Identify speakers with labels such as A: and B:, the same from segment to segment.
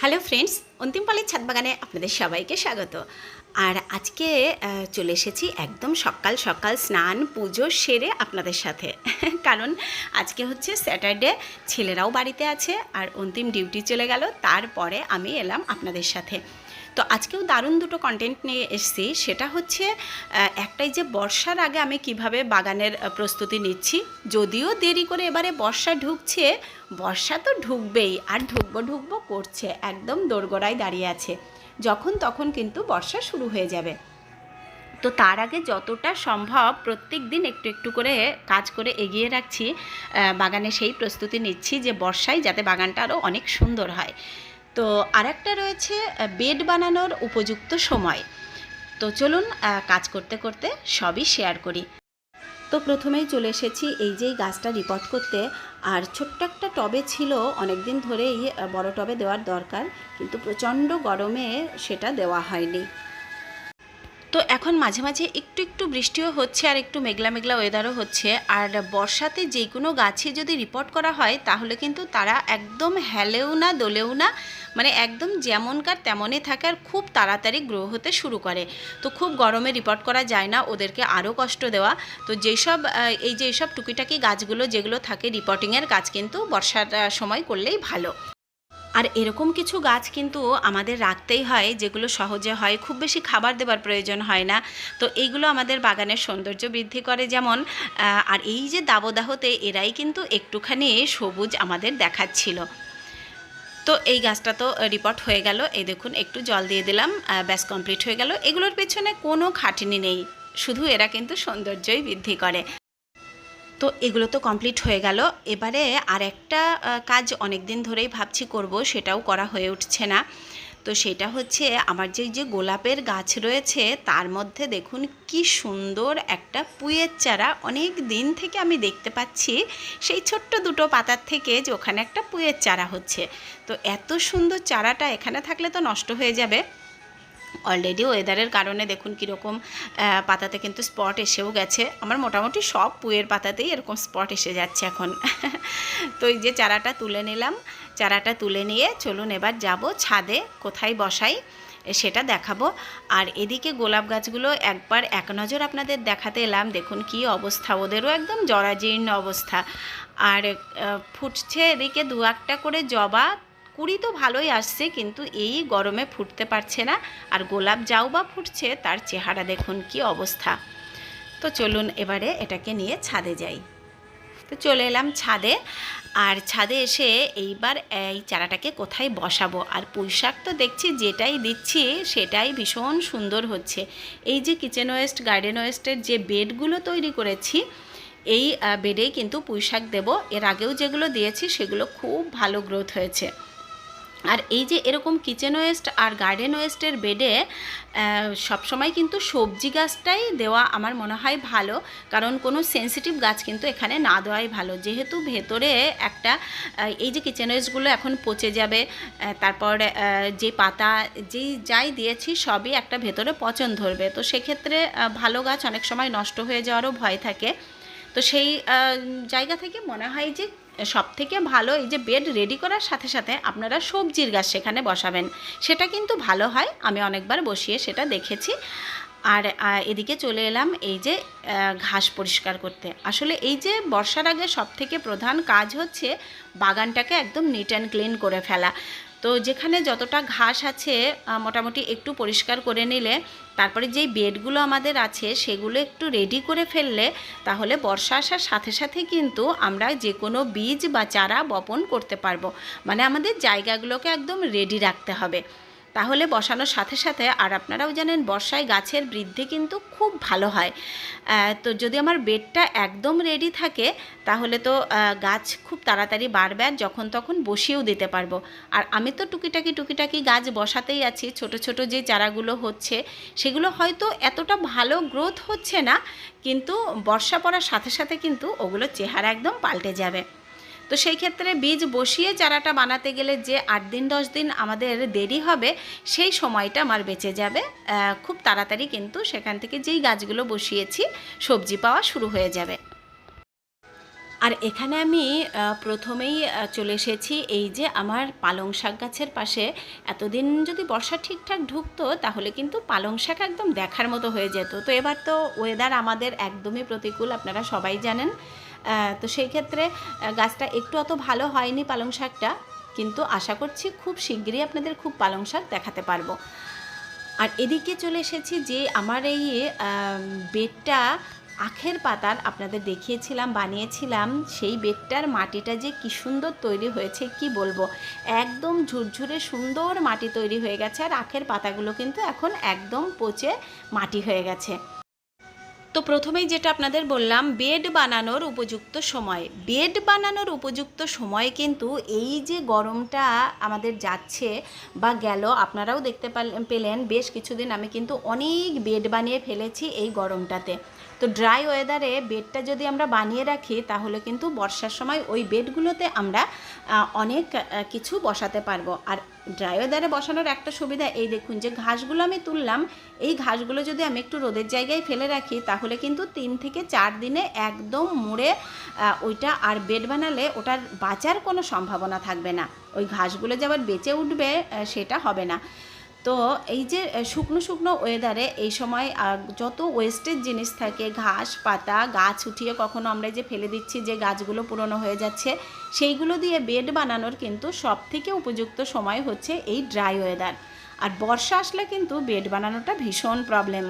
A: Hello friends, অন্তিম পালের ছাদ বাগানে আপনাদের সবাইকে স্বাগত। আর আজকে চলে এসেছি একদম সকাল সকাল স্নান, পুজো সেরে আপনাদের সাথে। কারণ আজকে হচ্ছে স্যাটারডে, ছেলেরাও বাড়িতে আছে আর অন্তিম ডিউটি চলে গেল, তারপরে আমি এলাম আপনাদের সাথে। তো আজকেও দারুণ দুটো কন্টেন্ট নিয়ে এসেছি। সেটা হচ্ছে একটাই যে বর্ষার আগে আমি কীভাবে বাগানের প্রস্তুতি নিচ্ছি। যদিও দেরি করে এবারে বর্ষা ঢুকছে, বর্ষা তো ঢুকবেই, আর ঢুকবো ঢুকবো করছে, একদম দোরগোড়ায় দাঁড়িয়ে আছে। যখন তখন কিন্তু বর্ষা শুরু হয়ে যাবে। তো তার আগে যতটা সম্ভব প্রত্যেক দিন একটু একটু করে কাজ করে এগিয়ে রাখছি বাগানে সেই প্রস্তুতি নিচ্ছি যে বর্ষায় যাতে বাগানটা আরও অনেক সুন্দর হয়। তো আরেকটা রয়েছে বেড বানানোর উপযুক্ত সময়। তো চলুন কাজ করতে করতে সবই শেয়ার করি। তো প্রথমেই চলে এসেছি এই যেই গাছটা রিপোর্ট করতে। আর ছোট্ট একটা টবে ছিল অনেক দিন ধরেই বড় টবে দেওয়ার দরকার, কিন্তু প্রচণ্ড গরমে সেটা দেওয়া হয়নি। তো এখন মাঝে মাঝে একটু একটু বৃষ্টিও হচ্ছে আর একটু মেঘলা মেঘলা ওয়েদারও হচ্ছে। আর বর্ষাতে যে কোনো গাছে যদি রিপোর্ট করা হয়, তাহলে কিন্তু তারা একদম হেলেও না, দোলেও না মানে একদম যেমনকার তেমনই থাকে আর খুব তাড়াতাড়ি গ্রো হতে শুরু করে। তো খুব গরমে রিপোর্ট করা যায় না, ওদেরকে আরও কষ্ট দেওয়া। তো যেসব এই যে এইসব টুকিটাকি গাছগুলো যেগুলো থাকে রিপোর্টিংয়ের কাজ কিন্তু বর্ষার সময় করলেই ভালো। আর এরকম কিছু গাছ কিন্তু আমাদের রাখতেই হয়, যেগুলো সহজে হয়। খুব বেশি খাবার দেবার প্রয়োজন হয় না। তো এইগুলো আমাদের বাগানের সৌন্দর্য বৃদ্ধি করে যেমন আর এই যে দাবদাহতে এরাই কিন্তু একটুখানি সবুজ আমাদের দেখাচ্ছিল। তো এই গাছটা তো রিপোর্ট হয়ে গেল। এই দেখুন, একটু জল দিয়ে দিলাম ব্যাস কমপ্লিট হয়ে গেল। এগুলোর পেছনে কোনো খাটনি নেই। শুধু এরা কিন্তু সৌন্দর্যই বৃদ্ধি করে। তো এগুলো তো কমপ্লিট হয়ে গেল। এবারে আর একটা কাজ অনেক দিন ধরেই ভাবছি করব, সেটাও করা হয়ে উঠছে না। তো সেটা হচ্ছে আমার যে যে গোলাপের গাছ রয়েছে, তার মধ্যে দেখুন কি সুন্দর একটা পুয়ের চারা অনেক দিন থেকে আমি দেখতে পাচ্ছি। সেই ছোট্ট দুটো পাতার থেকে যে ওখানে একটা পুয়ের চারা হচ্ছে। তো এত সুন্দর চারাটা এখানে থাকলে তো নষ্ট হয়ে যাবে। অলরেডি ওয়েদারের কারণে দেখুন কীরকম পাতাতে কিন্তু স্পট এসেও গেছে। আমার মোটামুটি সব পুয়ের পাতাতেই এরকম স্পট এসে যাচ্ছে এখন। তো এই যে চারাটা তুলে নিলাম। চারাটা তুলে নিয়ে চলুন এবার যাব ছাদে, কোথায় বসাই সেটা দেখাবো। আর এদিকে গোলাপ গাছগুলো একবার এক নজর আপনাদের দেখাতে এলাম। দেখুন কি অবস্থা, ওদেরও একদম জরাজীর্ণ অবস্থা। আর ফুটছে এদিকে দু একটা করে জবা কুড়ি তো ভালোই আসছে, কিন্তু এই গরমে ফুটতে পারছে না। আর গোলাপ যাও বা ফুটছে, তার চেহারা দেখুন কি অবস্থা। তো চলুন এবারে এটাকে নিয়ে ছাদে যাই। তো চলে এলাম ছাদে, আর ছাদে এসে এইবার এই চারাটাকে কোথায় বসাবো? আর পুঁই শাক তো দেখছি, যেটাই দিচ্ছি, সেটাই ভীষণ সুন্দর হচ্ছে। এই যে কিচেন ওয়েস্ট গার্ডেন ওয়েস্টের যে বেডগুলো তৈরি করেছি, এই বেডেই কিন্তু পুঁই শাক দেবো। এর আগেও যেগুলো দিয়েছি, সেগুলো খুব ভালো গ্রোথ হয়েছে। আর এই যে এরকম কিচেন ওয়েস্ট আর গার্ডেন ওয়েস্টের বেডে সবসময় কিন্তু সবজি গাছটাই দেওয়া আমার মনে হয় ভালো। কারণ কোনো সেন্সিটিভ গাছ কিন্তু এখানে না দেওয়াই ভালো। যেহেতু ভেতরে একটা এই যে কিচেন ওয়েস্টগুলো এখন পচে যাবে তারপর যে পাতা যেই যাই দিয়েছি সবই একটা ভেতরে পচন ধরবে। তো সেক্ষেত্রে ভালো গাছ অনেক সময় নষ্ট হয়ে যাওয়ারও ভয় থাকে। তো সেই জায়গা থেকে মনে হয় যে সব থেকে ভালো এই যে বেড রেডি করার সাথে সাথে আপনারা সবজির গাছ সেখানে বসাবেন। সেটা কিন্তু ভালো হয়, আমি অনেকবার বসিয়ে সেটা দেখেছি। আর এদিকে চলে এলাম এই যে ঘাস পরিষ্কার করতে। আসলে এই যে বর্ষার আগে সব থেকে প্রধান কাজ হচ্ছে বাগানটাকে একদম নিট অ্যান্ড ক্লিন করে ফেলা। তো যেখানে যতটা ঘাস আছে মোটামুটি একটু পরিষ্কার করে নিলে, তারপরে যেই বেডগুলো আমাদের আছে, সেগুলো একটু রেডি করে ফেললে, তাহলে বর্ষা আসার সাথে সাথে কিন্তু আমরা যে কোনো বীজ বা চারা বপন করতে পারব। মানে আমাদের জায়গাগুলোকে একদম রেডি রাখতে হবে। তাহলে বসানোর সাথে সাথে আর আপনারাও জানেন বর্ষায় গাছের বৃদ্ধি কিন্তু খুব ভালো হয়। তো যদি আমার বেডটা একদম রেডি থাকে, তাহলে তো গাছ খুব তাড়াতাড়ি বাড়বে আর যখন তখন বসিয়েও দিতে পারব। আর আমি তো টুকিটাকি টুকিটাকি গাছ বসাতেই আছি, ছোট ছোট যে চারাগুলো হচ্ছে, সেগুলো হয়তো এতটা ভালো গ্রোথ হচ্ছে না, কিন্তু বর্ষা পড়ার সাথে সাথে কিন্তু ওগুলোর চেহারা একদম পাল্টে যাবে। তো সেই ক্ষেত্রে বীজ বসিয়ে চারাটা বানাতে গেলে যে আট দিন, দশ দিন আমাদের দেরি হবে, সেই সময়টা আমার বেঁচে যাবে। খুব তাড়াতাড়ি কিন্তু সেখান থেকে যেই গাছগুলো বসিয়েছি, সবজি পাওয়া শুরু হয়ে যাবে। আর এখানে আমি প্রথমেই চলে এসেছি এই যে আমার পালং শাক গাছের পাশে। এতদিন যদি বর্ষা ঠিকঠাক ঢুকতো, তাহলে কিন্তু পালং শাক একদম দেখার মতো হয়ে যেত। তো এবার তো ওয়েদার আমাদের একদমই প্রতিকূল, আপনারা সবাই জানেন। তো সেই ক্ষেত্রে গাছটা একটু অত ভালো হয়নি পালং শাকটা, কিন্তু আশা করছি খুব শিগগিরই আপনাদের খুব পালং শাক দেখাতে পারব। আর এদিকে চলে এসেছি যে আমার এই বেডটা আখের পাতার আপনাদের দেখিয়েছিলাম, বানিয়েছিলাম, সেই বেডটার মাটিটা যে কি সুন্দর তৈরি হয়েছে, কি বলব? একদম ঝুরঝুরে সুন্দর মাটি তৈরি হয়ে গেছে, আর আখের পাতাগুলো কিন্তু এখন একদম পচে মাটি হয়ে গেছে। তো প্রথমেই যেটা আপনাদের বললাম বেড বানানোর উপযুক্ত সময়। বেড বানানোর উপযুক্ত সময় কিন্তু এই যে গরমটা আমাদের যাচ্ছে বা গেল, আপনারাও দেখতে পাল- পেলেন, বেশ কিছুদিন আমি কিন্তু অনেক বেড বানিয়ে ফেলেছি এই গরমটাতে। তো ড্রাই ওয়েদারে বেডটা যদি আমরা বানিয়ে রাখি, তাহলে কিন্তু বর্ষার সময় ওই বেডগুলোতে আমরা অনেক কিছু বসাতে পারব। আর ড্রাই দ্বারে বসানোর একটা সুবিধা এই দেখুন, যে ঘাসগুলো আমি তুললাম, এই ঘাসগুলো যদি আমি একটু রোদের জায়গায় ফেলে রাখি, তাহলে কিন্তু তিন থেকে চার দিনে একদম মুড়ে ওইটা আর বেড বানালে ওটার বাঁচার কোনো সম্ভাবনা থাকবে না। ওই ঘাসগুলো যে আবার বেঁচে উঠবে সেটা হবে না। তো এই যে শুকনো শুকনো ওয়েদারে এই সময় যত ওয়েস্টেজ জিনিস থাকে, ঘাস, পাতা, গাছ উঠিয়ে কখনো আমরা যে ফেলে দিচ্ছি যে গাছগুলো পুরনো হয়ে যাচ্ছে, সেইগুলো দিয়ে বেড বানানোর কিন্তু সব থেকে উপযুক্ত সময় হচ্ছে এই ড্রাই ওয়েদার আর বর্ষা আসলে কিন্তু বেড বানানোটা ভীষণ প্রবলেম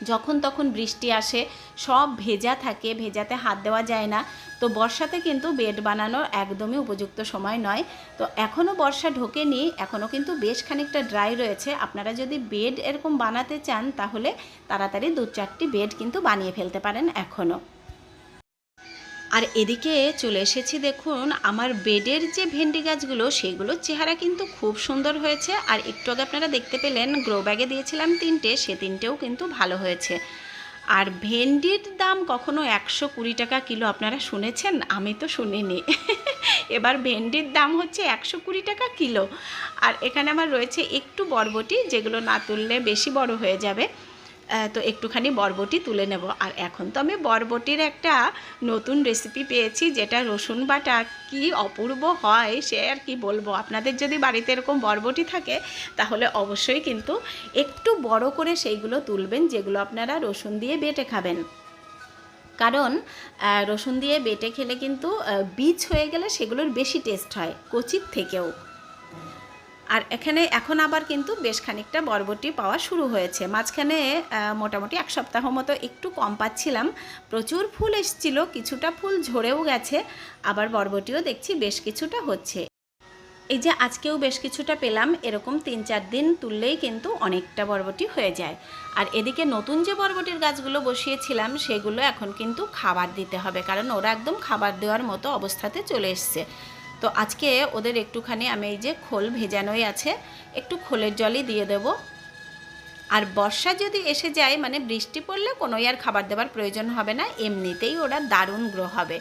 A: যখন তখন বৃষ্টি আসে সব ভেজা থাকে, ভেজাতে হাত দেওয়া যায় না। তো বর্ষাতে কিন্তু বেড বানানোর একদমই উপযুক্ত সময় নয়। তো এখনও বর্ষা ঢোকেনি এখনও কিন্তু বেশ খানিকটা ড্রাই রয়েছে। আপনারা যদি বেড এরকম বানাতে চান, তাহলে তাড়াতাড়ি দু চারটি বেড কিন্তু বানিয়ে ফেলতে পারেন এখনও আর এদিকে চলে এসেছি দেখুন, আমার বেডের যে ভেন্ডি গাছগুলো, সেগুলোর চেহারা কিন্তু খুব সুন্দর হয়েছে। আর একটু আগে আপনারা দেখতে পেলেন, গ্রো ব্যাগে দিয়েছিলাম তিনটে, সে তিনটেও কিন্তু ভালো হয়েছে। আর ভেন্ডির দাম কখনো একশো কুড়ি টাকা কিলো আপনারা শুনেছেন? আমি তো শুনিনি। এবার ভেন্ডির দাম হচ্ছে একশো কুড়ি টাকা কিলো। আর এখানে আমার রয়েছে একটু বরবটি, যেগুলো না তুললে বেশি বড় হয়ে যাবে। তো একটুখানি বরবটি তুলে নেব। আর এখন তো আমি বরবটির একটা নতুন রেসিপি পেয়েছি, যেটা রসুন বাটা কি অপূর্ব হয়, সে আর কি বলব। আপনাদের যদি বাড়িতে এরকম বরবটি থাকে, তাহলে অবশ্যই কিন্তু একটু বড় করে সেইগুলো তুলবেন, যেগুলো আপনারা রসুন দিয়ে বেটে খাবেন। কারণ রসুন দিয়ে বেটে খেলে কিন্তু বীজ হয়ে গেলে সেগুলোর বেশি টেস্ট হয়, কচির থেকেও। আর এখানে এখন আবার কিন্তু বেশ খানিকটা বরবটি পাওয়া শুরু হয়েছে। মাঝখানে মোটামুটি এক সপ্তাহ মতো একটু কম পাচ্ছিলাম। প্রচুর ফুল এসছিল, কিছুটা ফুল ঝরেও গেছে, আবার বরবটিও দেখছি বেশ কিছুটা হচ্ছে। এই যে আজকেও বেশ কিছুটা পেলাম, এরকম তিন চার দিন তুললেই কিন্তু অনেকটা বরবটি হয়ে যায়। আর এদিকে নতুন যে বরবটির গাছগুলো বসিয়েছিলাম, সেগুলো এখন কিন্তু খাবার দিতে হবে, কারণ ওরা একদম খাবার দেওয়ার মতো অবস্থাতে চলে এসছে। তো আজকে ওদের একটুখানি আমি এই যে খোল ভেজানোই আছে, একটু খোলের জলই দিয়ে দেব। আর বর্ষা যদি এসে যায় মানে বৃষ্টি পড়লে কোনোই আর খাবার দেওয়ার প্রয়োজন হবে না, এমনিতেই ওরা দারুণ গ্রো হবে।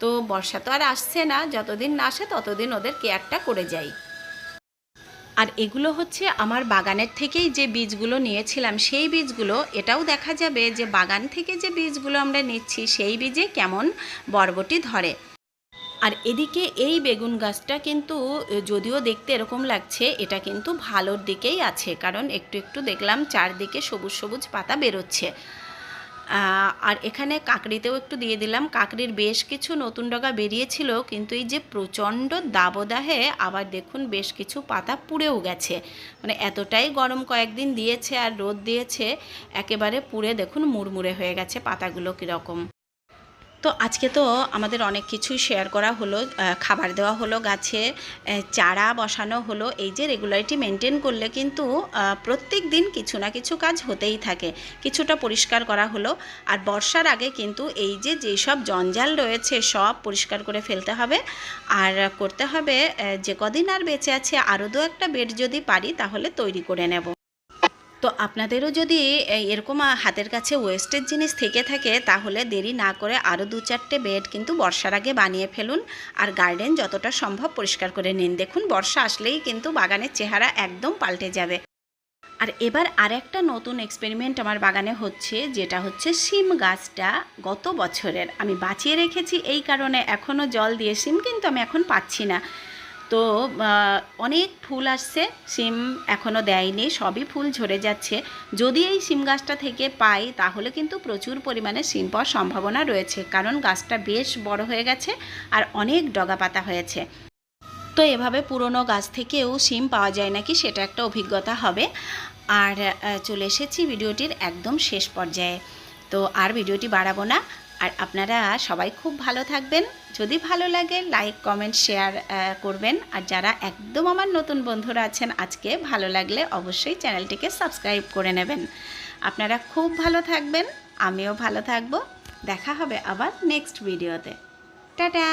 A: তো বর্ষা তো আর আসছে না, যতদিন না আসে ততদিন ওদের কেয়ারটা করে যাই। আর এগুলো হচ্ছে আমার বাগানের থেকেই যে বীজগুলো নিয়েছিলাম, সেই বীজগুলো, এটাও দেখা যাবে যে বাগান থেকে যে বীজগুলো আমরা নিচ্ছি, সেই বীজে কেমন বরবটি ধরে। আর এদিকে এই বেগুন গাছটা কিন্তু যদিও দেখতে এরকম লাগছে, এটা কিন্তু ভালোর দিকেই আছে, কারণ একটু একটু দেখলাম চারদিকে সবুজ সবুজ পাতা বেরোচ্ছে। আর এখানে কাকড়িতেও একটু দিয়ে দিলাম, কাকড়ির বেশ কিছু নতুন ডগা বেরিয়েছিল, কিন্তু এই যে প্রচণ্ড দাবদাহে আবার দেখুন বেশ কিছু পাতা পুড়েও গেছে। মানে এতটাই গরম কয়েকদিন দিয়েছে আর রোদ দিয়েছে, একেবারে পুড়ে দেখুন মুড়মুড়ে হয়ে গেছে পাতাগুলো কীরকম। তো আজকে তো আমাদের অনেক কিছুই শেয়ার করা হলো খাবার দেওয়া হলো গাছে চারা বসানো হলো, এই যে রেগুলারিটি মেনটেন করলে কিন্তু প্রত্যেক দিন কিছু না কিছু কাজ হতেই থাকে। কিছুটা পরিষ্কার করা হলো, আর বর্ষার আগে কিন্তু এই যে যেসব জঞ্জাল রয়েছে সব পরিষ্কার করে ফেলতে হবে। আর করতে হবে যে কদিন আর বেঁচে আছে, আরও দু একটা বেড যদি পারি তাহলে তৈরি করে নেব। তো আপনাদেরও যদি এরকম হাতের কাছে ওয়েস্টের জিনিস থেকে থাকে, তাহলে দেরি না করে আরও দু চারটে বেড কিন্তু বর্ষার আগে বানিয়ে ফেলুন। আর গার্ডেন যতটা সম্ভব পরিষ্কার করে নিন। দেখুন, বর্ষা আসলেই কিন্তু বাগানের চেহারা একদম পাল্টে যাবে। আর এবার আরেকটা নতুন এক্সপেরিমেন্ট আমার বাগানে হচ্ছে, যেটা হচ্ছে শিম গাছটা গত বছরের। আমি বাঁচিয়ে রেখেছি এই কারণে এখনও জল দিয়ে শিম, কিন্তু আমি এখন পাচ্ছি না। তো অনেক ফুল আসছে, সিম এখনও দেয়নি, সবই ফুল ঝরে যাচ্ছে। যদি এই সিম গাছটা থেকে পাই, তাহলে কিন্তু প্রচুর পরিমাণে সিম পাওয়ার সম্ভাবনা রয়েছে, কারণ গাছটা বেশ বড় হয়ে গেছে আর অনেক ডগা পাতা হয়েছে। তো এভাবে পুরনো গাছ থেকেও সিম পাওয়া যায় নাকি সেটা একটা অভিজ্ঞতা হবে। আর চলে এসেছি ভিডিওটির একদম শেষ পর্যায়ে। তো আর ভিডিওটি বাড়াবো না। আর আপনারা সবাই খুব ভালো থাকবেন। যদি ভালো লাগে লাইক কমেন্ট শেয়ার করবেন। আর যারা একদম আমার নতুন বন্ধুরা আছেন, আজকে ভালো লাগলে অবশ্যই চ্যানেলটিকে সাবস্ক্রাইব করে নেবেন। আপনারা খুব ভালো থাকবেন, আমিও ভালো থাকব। দেখা হবে আবার নেক্সট ভিডিওতে টাটা!